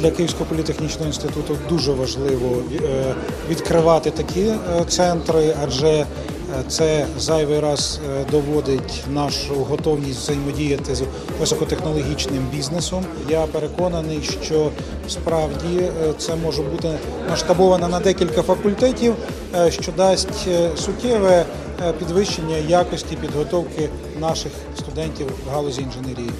для Київського політехнічного інституту дуже важливо е, відкривати такі е, центри, адже е, це зайвий раз доводить нашу готовність взаємодіяти з високотехнологічним бізнесом. Я переконаний, що справді це може бути масштабовано на декілька факультетів, що дасть суттєве підвищення якості підготовки наших студентів в галузі інженерії.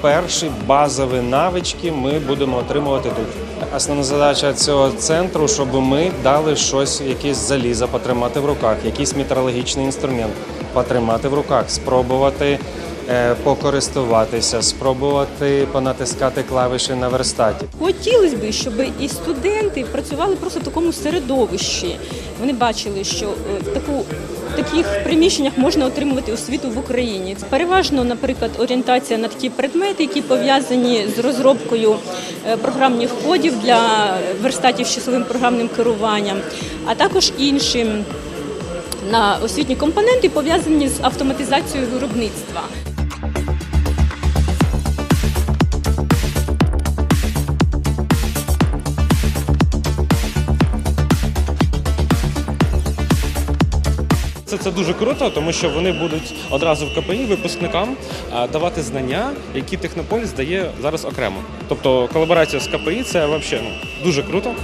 Перші базові навички ми будемо отримувати тут. Основна задача цього центру, щоб ми дали щось, якесь залізо потримати в руках, якийсь металургічний інструмент потримати в руках, спробувати е, покористуватися, спробувати понатискати клавіші на верстаті. Хотілося б, щоб і студенти працювали просто в такому середовищі. Вони бачили, що е, таку. Таких приміщеннях можна отримувати освіту в Україні. Переважно, наприклад, орієнтація на такі предмети, які пов'язані з розробкою е, програмних кодів для верстатів з часовим програмним керуванням, а також інші на освітні компоненти пов'язані з автоматизацією виробництва. Це, це дуже круто, тому що вони будуть одразу в КПІ випускникам давати знання, які Технополіс дає зараз окремо. Тобто колаборація з КПІ це взагалі ну, дуже круто.